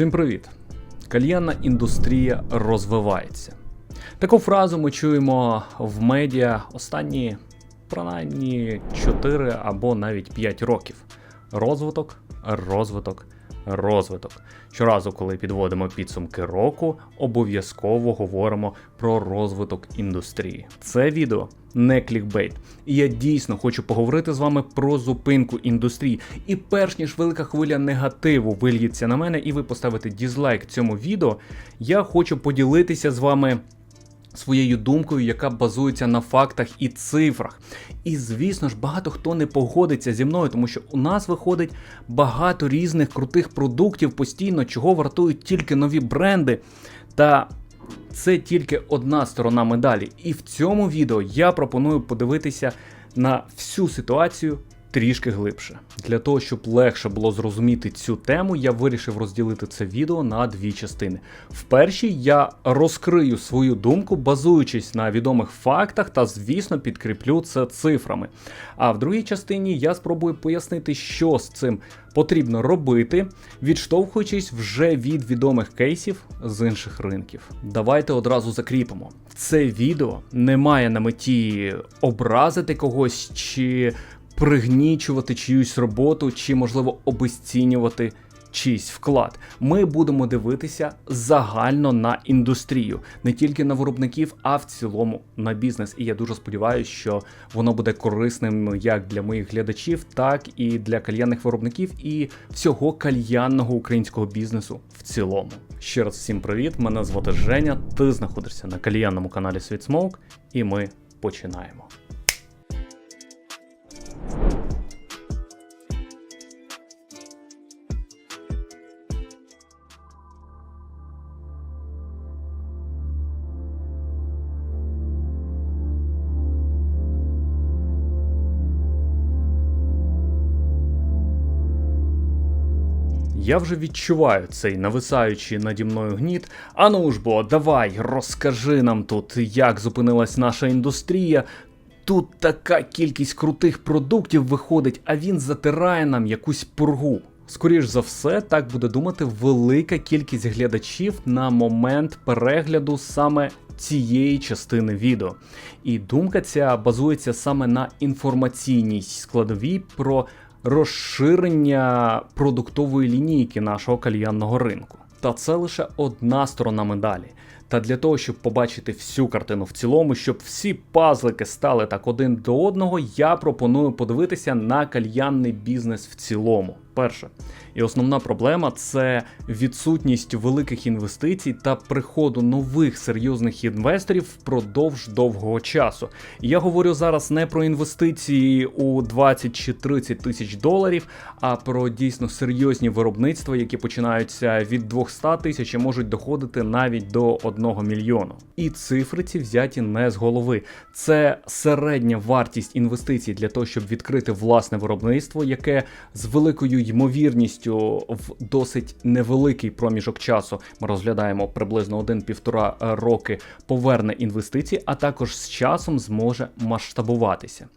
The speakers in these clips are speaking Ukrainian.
Всім привіт! Кальянна індустрія розвивається. Таку фразу ми чуємо в медіа останні принаймні 4 або навіть 5 років. Розвиток, розвиток, розвиток. Щоразу, коли підводимо підсумки року, обов'язково говоримо про розвиток індустрії. Це відео не клікбейт. І я дійсно хочу поговорити з вами про зупинку індустрії. І перш ніж велика хвиля негативу вильється на мене, і ви поставите дізлайк цьому відео, я хочу поділитися з вами своєю думкою, яка базується на фактах і цифрах. І звісно ж, багато хто не погодиться зі мною, тому що у нас виходить багато різних крутих продуктів постійно, чого вартують тільки нові бренди. Та це тільки одна сторона медалі. І в цьому відео я пропоную подивитися на всю ситуацію трішки глибше. Для того, щоб легше було зрозуміти цю тему, я вирішив розділити це відео на дві частини. В першій я розкрию свою думку, базуючись на відомих фактах, та, звісно, підкріплю це цифрами. А в другій частині я спробую пояснити, що з цим потрібно робити, відштовхуючись вже від відомих кейсів з інших ринків. Давайте одразу закріпимо. Це відео не має на меті образити когось чи пригнічувати чиюсь роботу, чи, можливо, обесцінювати чийсь вклад. Ми будемо дивитися загально на індустрію, не тільки на виробників, а в цілому на бізнес. І я дуже сподіваюся, що воно буде корисним як для моїх глядачів, так і для кальянних виробників і всього кальянного українського бізнесу в цілому. Ще раз всім привіт! Мене звати Женя. Ти знаходишся на кальянному каналі Sweet Smoke, і ми починаємо. Я вже відчуваю цей нависаючий наді мною гніт. Ану ж бо, давай, розкажи нам тут, як зупинилась наша індустрія. Тут така кількість крутих продуктів виходить, а він затирає нам якусь пургу. Скоріш за все, так буде думати велика кількість глядачів на момент перегляду саме цієї частини відео. І думка ця базується саме на інформаційній складовій про розширення продуктової лінійки нашого кальянного ринку. Та це лише одна сторона медалі. Та для того, щоб побачити всю картину в цілому, щоб всі пазлики стали так один до одного, я пропоную подивитися на кальянний бізнес в цілому. Перше. І основна проблема це відсутність великих інвестицій та приходу нових серйозних інвесторів впродовж довгого часу. Я говорю зараз не про інвестиції у 20 чи 30 тисяч доларів, а про дійсно серйозні виробництва, які починаються від 200 тисяч і можуть доходити навіть до 1 мільйону. І цифри ці взяті не з голови. Це середня вартість інвестицій для того, щоб відкрити власне виробництво, яке з великою ймовірністю в досить невеликий проміжок часу ми розглядаємо приблизно 1-1,5 роки поверне інвестиції, а також з часом зможе масштабуватися.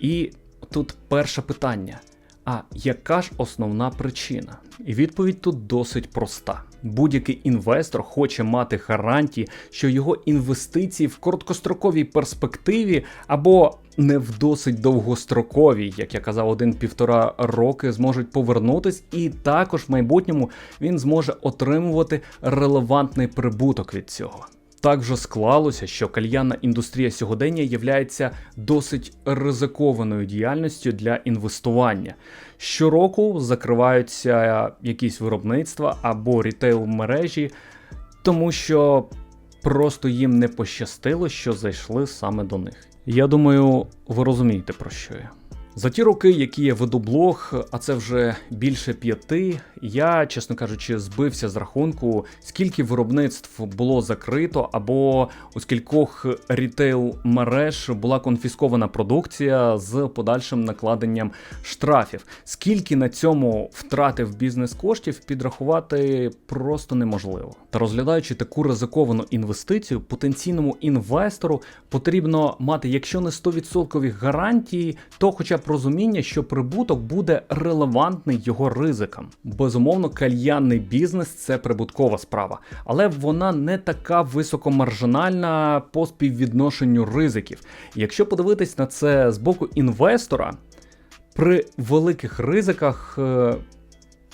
І тут перше питання. А яка ж основна причина? І відповідь тут досить проста. Будь-який інвестор хоче мати гарантії, що його інвестиції в короткостроковій перспективі або не в досить довгостроковій, як я казав, один-півтора роки зможуть повернутись, і також в майбутньому він зможе отримувати релевантний прибуток від цього. Так вже склалося, що кальянна індустрія сьогодення є досить ризикованою діяльністю для інвестування. Щороку закриваються якісь виробництва або рітейл мережі, тому що просто їм не пощастило, що зайшли саме до них. Я думаю, ви розумієте про що я. За ті роки, які я веду блог, а це вже більше п'яти, я, чесно кажучи, збився з рахунку, скільки виробництв було закрито, або у скількох рітейл мереж була конфіскована продукція з подальшим накладенням штрафів. Скільки на цьому втратив бізнес коштів, підрахувати просто неможливо. Та розглядаючи таку ризиковану інвестицію, потенційному інвестору потрібно мати, якщо не 100% гарантії, то хоча б розуміння, що прибуток буде релевантний його ризикам. Безумовно, кальянний бізнес це прибуткова справа, але вона не така високомаржинальна по співвідношенню ризиків. Якщо подивитись на це з боку інвестора, при великих ризиках.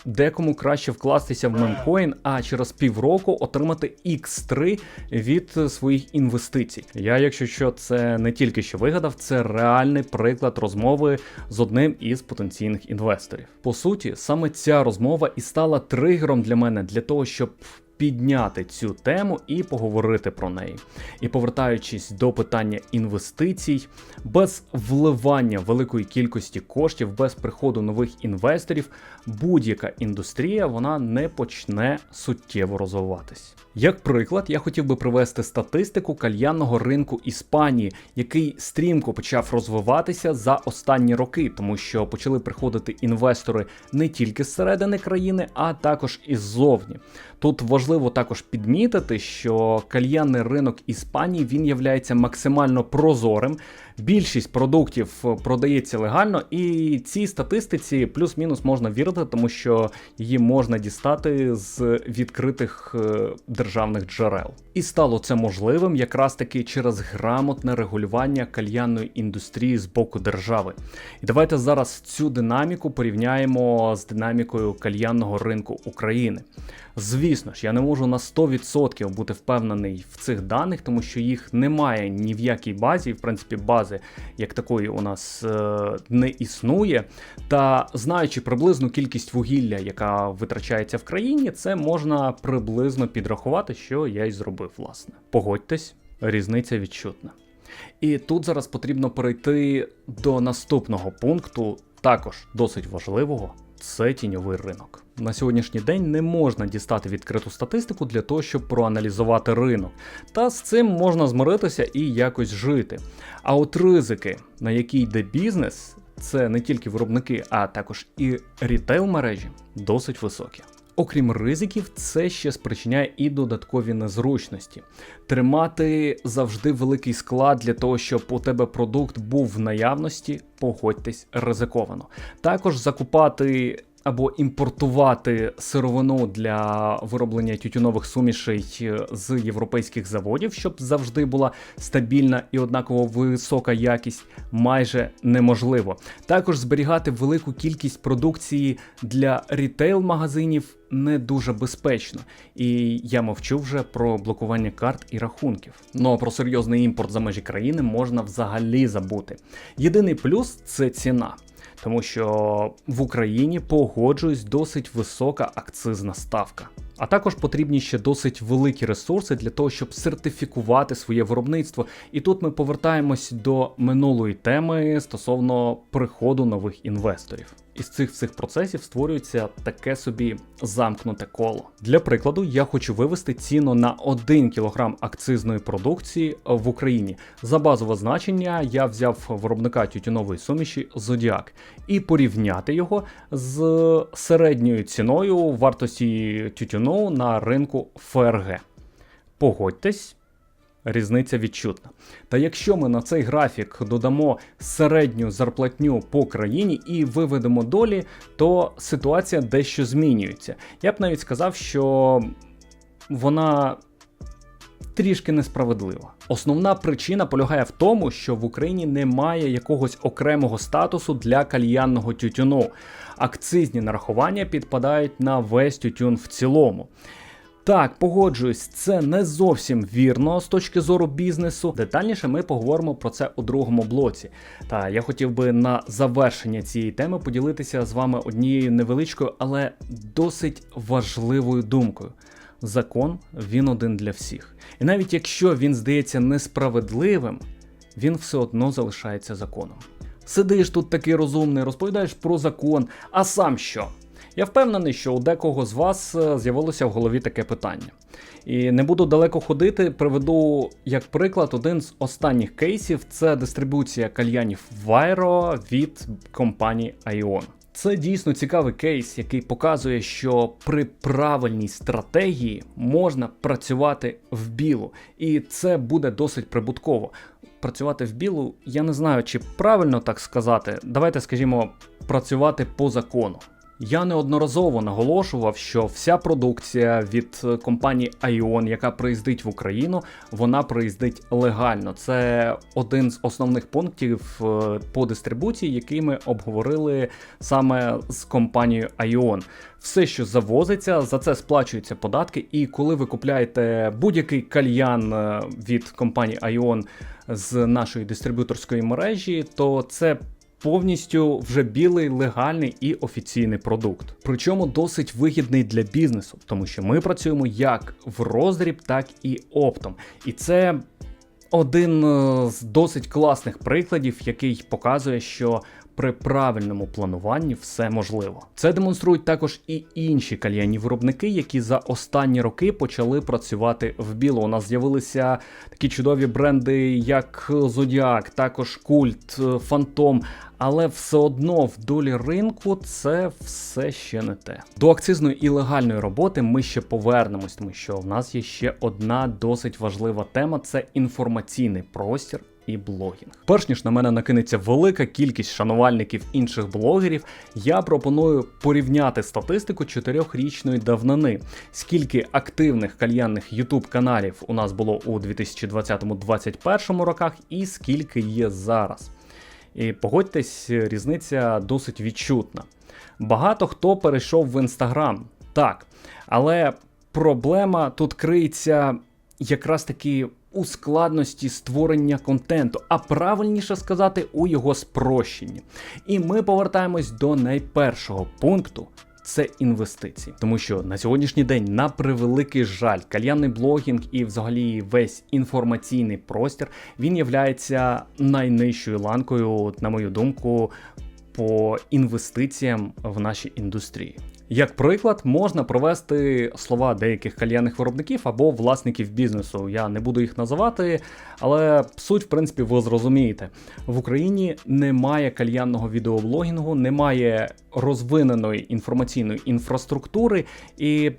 Декому краще вкластися в мемкоін, а через півроку отримати X3 від своїх інвестицій. Я, якщо що, це не тільки що вигадав, це реальний приклад розмови з одним із потенційних інвесторів. По суті, саме ця розмова і стала тригером для мене для того, щоб підняти цю тему і поговорити про неї. І повертаючись до питання інвестицій, без вливання великої кількості коштів, без приходу нових інвесторів, будь-яка індустрія вона не почне суттєво розвиватись. Як приклад, я хотів би привести статистику кальянного ринку Іспанії, який стрімко почав розвиватися за останні роки, тому що почали приходити інвестори не тільки зсередини країни, а також іззовні. Тут важливо також підмітити, що кальянний ринок Іспанії він являється максимально прозорим. Більшість продуктів продається легально, і цій статистиці плюс-мінус можна вірити, тому що її можна дістати з відкритих е, державних джерел. І стало це можливим якраз таки через грамотне регулювання кальянної індустрії з боку держави. І давайте зараз цю динаміку порівняємо з динамікою кальянного ринку України. Звісно ж, я не можу на 100% бути впевнений в цих даних, тому що їх немає ні в якій базі, і в принципі, бази як такої у нас е, не існує. Та знаючи приблизну кількість вугілля, яка витрачається в країні, це можна приблизно підрахувати, що я й зробив, власне. Погодьтесь, різниця відчутна. І тут зараз потрібно перейти до наступного пункту, також досить важливого. Це тіньовий ринок. На сьогоднішній день не можна дістати відкриту статистику для того, щоб проаналізувати ринок. Та з цим можна змиритися і якось жити. А от ризики, на які йде бізнес, це не тільки виробники, а також і рітейл мережі, досить високі. Окрім ризиків, це ще спричиняє і додаткові незручності. Тримати завжди великий склад для того, щоб у тебе продукт був в наявності, погодьтесь ризиковано. Також закупати або імпортувати сировину для вироблення тютюнових сумішей е, з європейських заводів, щоб завжди була стабільна і однаково висока якість, майже неможливо. Також зберігати велику кількість продукції для рітейл-магазинів не дуже безпечно. І я мовчу вже про блокування карт і рахунків. Ну а про серйозний імпорт за межі країни можна взагалі забути. Єдиний плюс це ціна. Тому що в Україні погоджуюсь досить висока акцизна ставка. А також потрібні ще досить великі ресурси для того, щоб сертифікувати своє виробництво. І тут ми повертаємось до минулої теми стосовно приходу нових інвесторів. Із цих всіх процесів створюється таке собі замкнуте коло. Для прикладу, я хочу вивести ціну на 1 кг акцизної продукції в Україні. За базове значення я взяв виробника тютюнової суміші Зодіак і порівняти його з середньою ціною вартості тютюну на ринку ФРГ. Погодьтесь, різниця відчутна. Та якщо ми на цей графік додамо середню зарплатню по країні і виведемо долі, то ситуація дещо змінюється. Я б навіть сказав, що вона. Трішки несправедлива. Основна причина полягає в тому, що в Україні немає якогось окремого статусу для кальянного тютюну. Акцизні нарахування підпадають на весь тютюн в цілому. Так, погоджуюсь, це не зовсім вірно з точки зору бізнесу. Детальніше ми поговоримо про це у другому блоці. Та я хотів би на завершення цієї теми поділитися з вами однією невеличкою, але досить важливою думкою. Закон він один для всіх. І навіть якщо він здається несправедливим, він все одно залишається законом. Сидиш тут такий розумний, розповідаєш про закон, а сам що? Я впевнений, що у декого з вас е, з'явилося в голові таке питання. І не буду далеко ходити, приведу як приклад один з останніх кейсів це дистрибуція кальянів Viro від компанії Ion. Це дійсно цікавий кейс, який показує, що при правильній стратегії можна працювати в білу, і це буде досить прибутково. Працювати в білу, я не знаю, чи правильно так сказати. Давайте скажімо, працювати по закону. Я неодноразово наголошував, що вся продукція від е, компанії ION, яка приїздить в Україну, вона приїздить легально. Це один з основних пунктів е, по дистрибуції, який ми обговорили саме з компанією ION. Все, що завозиться, за це сплачуються податки. І коли ви купляєте будь-який кальян е, від компанії ION з нашої дистриб'юторської мережі, то це повністю вже білий, легальний і офіційний продукт. Причому досить вигідний для бізнесу, тому що ми працюємо як в роздріб, так і оптом. І це. Один е, з досить класних прикладів, який показує, що при правильному плануванні все можливо. Це демонструють також і інші кальянні виробники, які за останні роки почали працювати в біло. У нас з'явилися такі чудові бренди, як Зодіак, також Культ, Фантом. Але все одно в долі ринку це все ще не те. До акцизної і легальної роботи ми ще повернемось, тому що в нас є ще одна досить важлива тема: це інформаційний простір і блогінг. Перш ніж на мене накинеться велика кількість шанувальників інших блогерів, я пропоную порівняти статистику чотирьохрічної давнини, скільки активних кальянних ютуб каналів у нас було у 2020-2021 роках, і скільки є зараз. І погодьтесь, різниця досить відчутна. Багато хто перейшов в інстаграм, так, але проблема тут криється якраз таки у складності створення контенту, а правильніше сказати, у його спрощенні. І ми повертаємось до найпершого пункту. Це інвестиції, тому що на сьогоднішній день, на превеликий жаль, кальянний блогінг і, взагалі, весь інформаційний простір він являється найнижчою ланкою, на мою думку, по інвестиціям в нашій індустрії. Як приклад, можна провести слова деяких кальянних виробників або власників бізнесу. Я не буду їх називати, але суть, в принципі, ви зрозумієте. В Україні немає кальянного відеоблогінгу, немає розвиненої інформаційної інфраструктури, і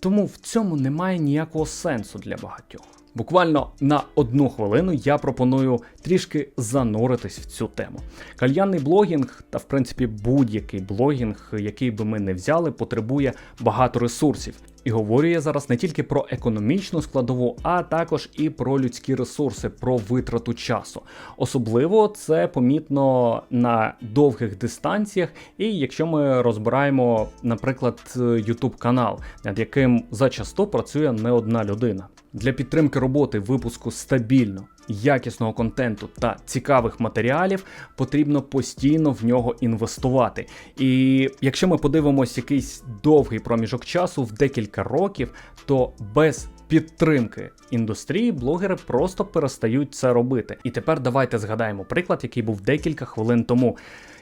тому в цьому немає ніякого сенсу для багатьох. Буквально на одну хвилину я пропоную трішки зануритись в цю тему. Кальянний блогінг, та в принципі будь-який блогінг, який би ми не взяли, потребує багато ресурсів. І говорю я зараз не тільки про економічну складову, а також і про людські ресурси, про витрату часу. Особливо це помітно на довгих дистанціях, і якщо ми розбираємо, наприклад, YouTube канал, над яким зачасто працює не одна людина. Для підтримки роботи випуску стабільно, якісного контенту та цікавих матеріалів потрібно постійно в нього інвестувати. І якщо ми подивимось якийсь довгий проміжок часу в декілька років, то без підтримки індустрії блогери просто перестають це робити. І тепер давайте згадаємо приклад, який був декілька хвилин тому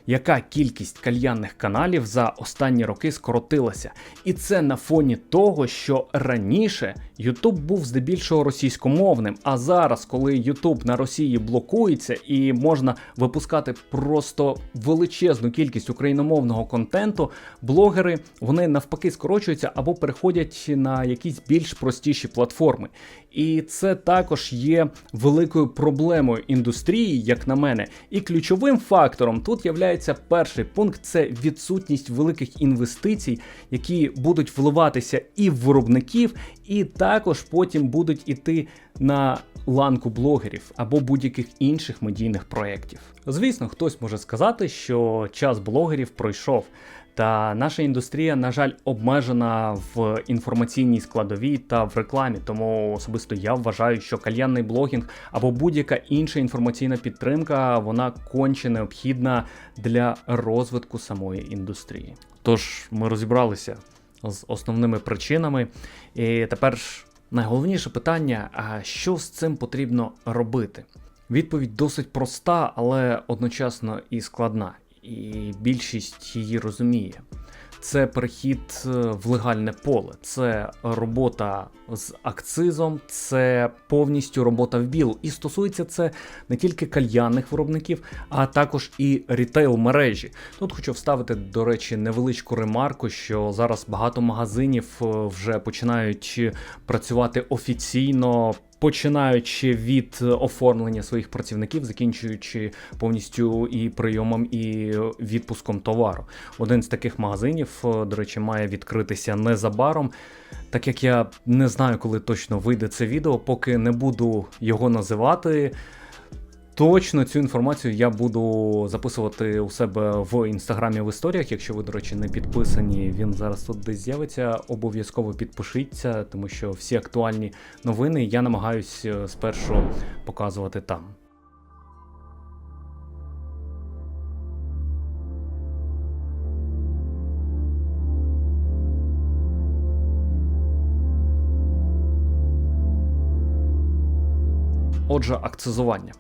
яка кількість кальянних каналів за останні роки скоротилася. І це на фоні того, що раніше YouTube був здебільшого російськомовним, а зараз, коли YouTube на Росії блокується і можна випускати просто величезну кількість україномовного контенту, блогери вони навпаки скорочуються або переходять на якісь більш простіші платформи. І це також є великою проблемою індустрії, як на мене. І ключовим фактором тут являється перший пункт це відсутність великих інвестицій, які будуть вливатися і в виробників, і також потім будуть іти на ланку блогерів або будь-яких інших медійних проєктів. Звісно, хтось може сказати, що час блогерів пройшов. Та наша індустрія, на жаль, обмежена в інформаційній складовій та в рекламі. Тому особисто я вважаю, що кальянний блогінг або будь-яка інша інформаційна підтримка вона конче необхідна для розвитку самої індустрії. Тож ми розібралися з основними причинами, і тепер найголовніше питання: а що з цим потрібно робити? Відповідь досить проста, але одночасно і складна і більшість її розуміє. це перехід е, в легальне поле, це робота з акцизом, це повністю робота в біл. І стосується це не тільки кальянних виробників, а також і рітейл мережі. Тут хочу вставити, до речі, невеличку ремарку, що зараз багато магазинів е, вже починають працювати офіційно. Починаючи від оформлення своїх працівників, закінчуючи повністю і прийомом, і відпуском товару. Один з таких магазинів, е, до речі, має відкритися незабаром. Так як я не знаю, коли точно вийде це відео, поки не буду його називати. Точно цю інформацію я буду записувати у себе в інстаграмі в історіях. Якщо ви, до речі, не підписані, він зараз тут десь з'явиться. Обов'язково підпишіться, тому що всі актуальні новини я намагаюсь е, спершу показувати там. Отже, акцизування.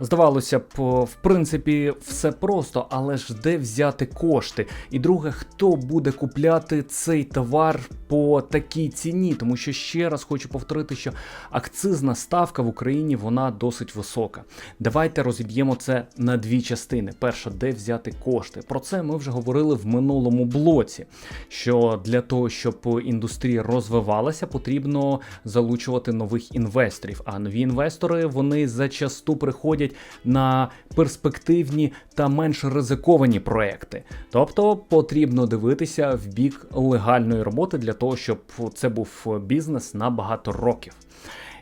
Здавалося б, в принципі, все просто, але ж де взяти кошти? І друге, хто буде купляти цей товар по такій ціні? Тому що ще раз хочу повторити, що акцизна ставка в Україні вона досить висока. Давайте розіб'ємо це на дві частини. Перша, де взяти кошти. Про це ми вже говорили в минулому блоці. Що для того, щоб індустрія розвивалася, потрібно залучувати нових інвесторів. А нові інвестори вони зачасту приходять на перспективні та менш ризиковані проекти. Тобто потрібно дивитися в бік легальної роботи для того, щоб це був бізнес на багато років.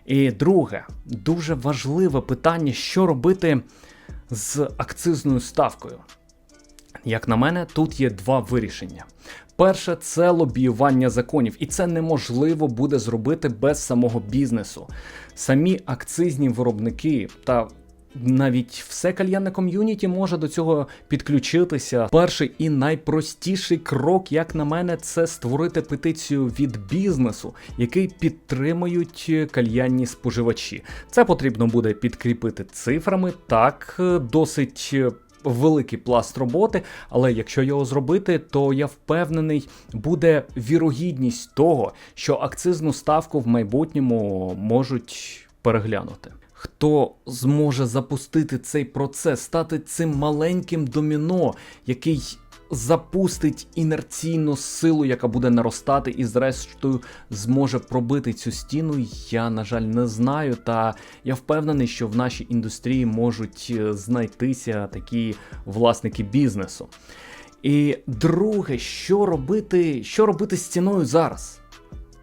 І друге, дуже важливе питання, що робити з акцизною ставкою. Як на мене, тут є два вирішення. Перше, це лобіювання законів, і це неможливо буде зробити без самого бізнесу. Самі акцизні виробники та навіть все кальянне ком'юніті може до цього підключитися. Перший і найпростіший крок, як на мене, це створити петицію від бізнесу, який підтримують кальянні споживачі. Це потрібно буде підкріпити цифрами, так досить. Великий пласт роботи, але якщо його зробити, то я впевнений, буде вірогідність того, що акцизну ставку в майбутньому можуть переглянути хто зможе запустити цей процес, стати цим маленьким доміно, який запустить інерційну силу, яка буде наростати, і, зрештою, зможе пробити цю стіну. Я, на жаль, не знаю. Та я впевнений, що в нашій індустрії можуть е, знайтися такі власники бізнесу. І друге, що робити, що робити з ціною зараз?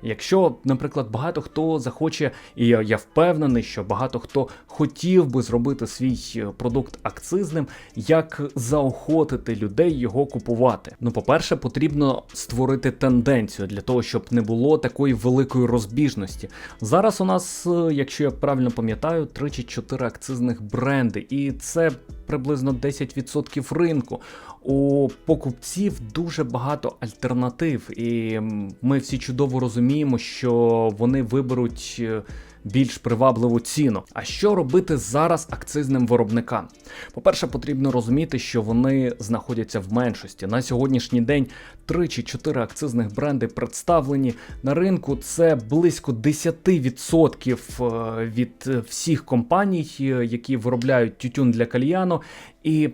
Якщо, наприклад, багато хто захоче, і я впевнений, що багато хто хотів би зробити свій е, продукт акцизним, як заохотити людей його купувати. Ну, по-перше, потрібно створити тенденцію для того, щоб не було такої великої розбіжності. Зараз у нас, е, якщо я правильно пам'ятаю, 3 чи 4 акцизних бренди, і це приблизно 10% ринку. У покупців дуже багато альтернатив, і ми всі чудово розуміємо, що вони виберуть е, більш привабливу ціну. А що робити зараз акцизним виробникам? По-перше, потрібно розуміти, що вони знаходяться в меншості. На сьогоднішній день 3 чи 4 акцизних бренди представлені на ринку. Це близько 10% е, від всіх компаній, е, які виробляють тютюн для кальяну. І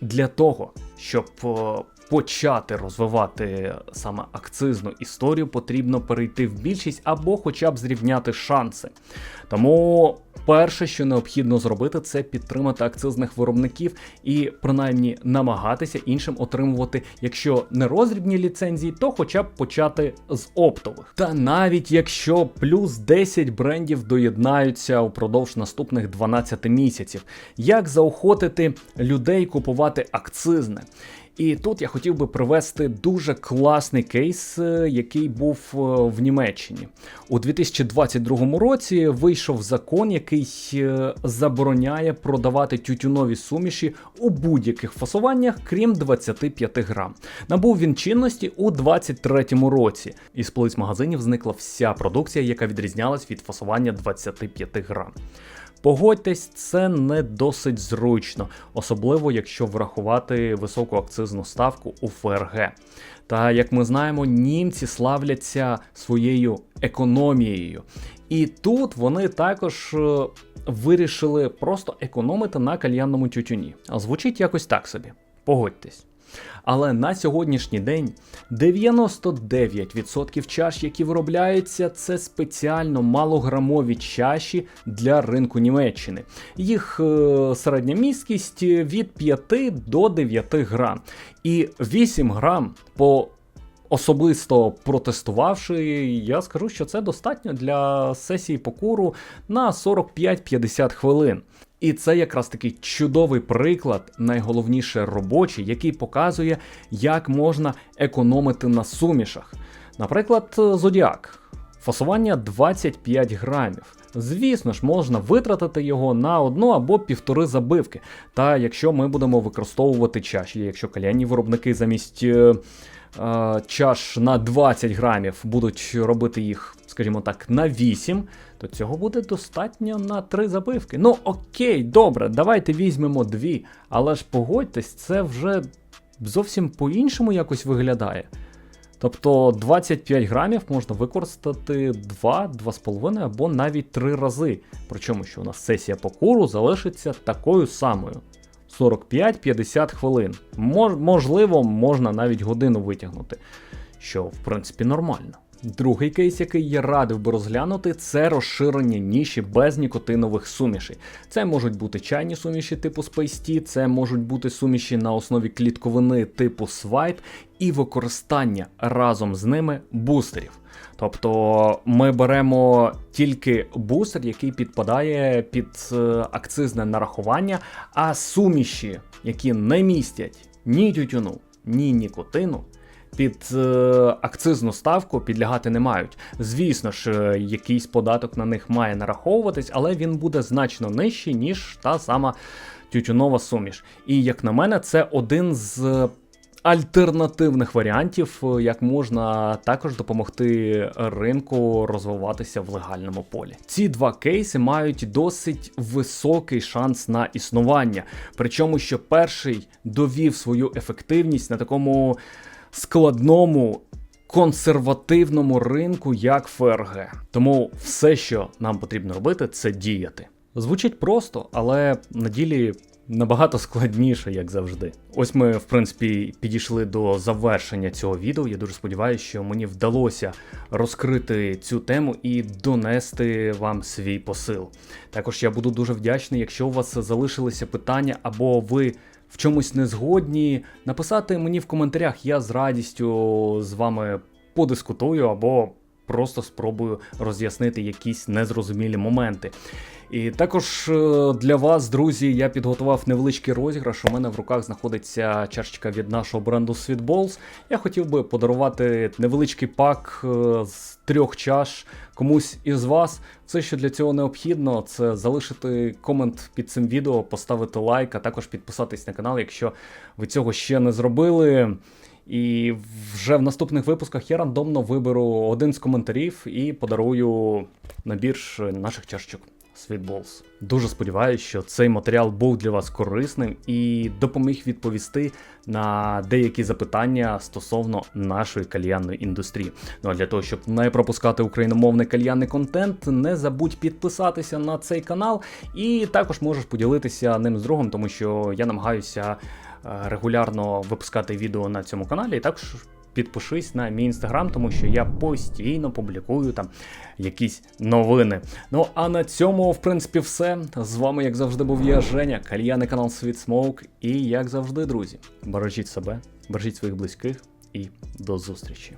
для того, щоб почати розвивати саме акцизну історію, потрібно перейти в більшість або хоча б зрівняти шанси. Тому перше, що необхідно зробити, це підтримати акцизних виробників і принаймні намагатися іншим отримувати, якщо не розрібні ліцензії, то хоча б почати з оптових. Та навіть якщо плюс 10 брендів доєднаються упродовж наступних 12 місяців, як заохотити людей купувати акцизне? І тут я хотів би привести дуже класний кейс, е, який був е, в Німеччині. У 2022 році вийшов закон, який е, забороняє продавати тютюнові суміші у будь-яких фасуваннях, крім 25 грам. Набув він чинності у 2023 році. Із полиць магазинів зникла вся продукція, яка відрізнялась від фасування 25 грам. Погодьтесь, це не досить зручно, особливо якщо врахувати високу акцизну ставку у ФРГ. Та як ми знаємо, німці славляться своєю економією. І тут вони також е, вирішили просто економити на кальянному тютюні. А звучить якось так собі. Погодьтесь. Але на сьогоднішній день 99% чаш, які виробляються, це спеціально малограмові чаші для ринку Німеччини. Їх е, середня місткість від 5 до 9 грам. І 8 грам по Особисто протестувавши, я скажу, що це достатньо для сесії покуру на 45-50 хвилин. І це якраз такий чудовий приклад, найголовніше робочий, який показує, як можна економити на сумішах. Наприклад, Зодіак. Фасування 25 грамів. Звісно ж, можна витратити його на одну або півтори забивки. Та якщо ми будемо використовувати чаші, якщо кальянні виробники замість е, е, чаш на 20 грамів будуть робити їх, скажімо так, на 8, то цього буде достатньо на 3 забивки. Ну окей, добре, давайте візьмемо дві, але ж погодьтесь, це вже зовсім по-іншому якось виглядає. Тобто 25 грамів можна використати 2, 2,5 або навіть 3 рази. Причому що у нас сесія по куру залишиться такою самою. 45-50 хвилин. Мож, можливо, можна навіть годину витягнути, що в принципі нормально. Другий кейс, який я радив би розглянути, це розширення ніші без нікотинових сумішей. Це можуть бути чайні суміші типу Space Tea, це можуть бути суміші на основі клітковини типу Swipe і використання разом з ними бустерів. Тобто ми беремо тільки бустер, який підпадає під е, акцизне нарахування, а суміші, які не містять ні тютюну, ні нікотину, під е, акцизну ставку підлягати не мають. Звісно ж, е, якийсь податок на них має нараховуватись, але він буде значно нижчий, ніж та сама тютюнова суміш. І як на мене, це один з альтернативних варіантів, е, як можна також допомогти ринку розвиватися в легальному полі. Ці два кейси мають досить високий шанс на існування. Причому, що перший довів свою ефективність на такому складному. Консервативному ринку, як ФРГ. Тому все, що нам потрібно робити, це діяти. Звучить просто, але на ділі набагато складніше, як завжди. Ось ми, в принципі, підійшли до завершення цього відео. Я дуже сподіваюся, що мені вдалося розкрити цю тему і донести вам свій посил. Також я буду дуже вдячний, якщо у вас залишилися питання або ви. В чомусь не згодні, написати мені в коментарях, я з радістю з вами подискутую або просто спробую роз'яснити якісь незрозумілі моменти. І також е, для вас, друзі, я підготував невеличкий розіграш. У мене в руках знаходиться чашечка від нашого бренду Sweet Balls. Я хотів би подарувати невеличкий пак е, з трьох чаш комусь із вас. Все, що для цього необхідно, це залишити комент під цим відео, поставити лайк, а також підписатись на канал, якщо ви цього ще не зробили. І вже в наступних випусках я рандомно виберу один з коментарів і подарую набір наших чашечок. Sweetballs. Дуже сподіваюся, що цей матеріал був для вас корисним і допоміг відповісти на деякі запитання стосовно нашої кальянної індустрії. Ну а для того, щоб не пропускати україномовний кальянний контент, не забудь підписатися на цей канал, і також можеш поділитися ним з другом, тому що я намагаюся регулярно випускати відео на цьому каналі. І також підпишись на мій інстаграм, тому що я постійно публікую там якісь новини. Ну а на цьому, в принципі, все. З вами, як завжди, був я, Женя, кальяний канал Світ Смоук. І як завжди, друзі, бережіть себе, бережіть своїх близьких і до зустрічі.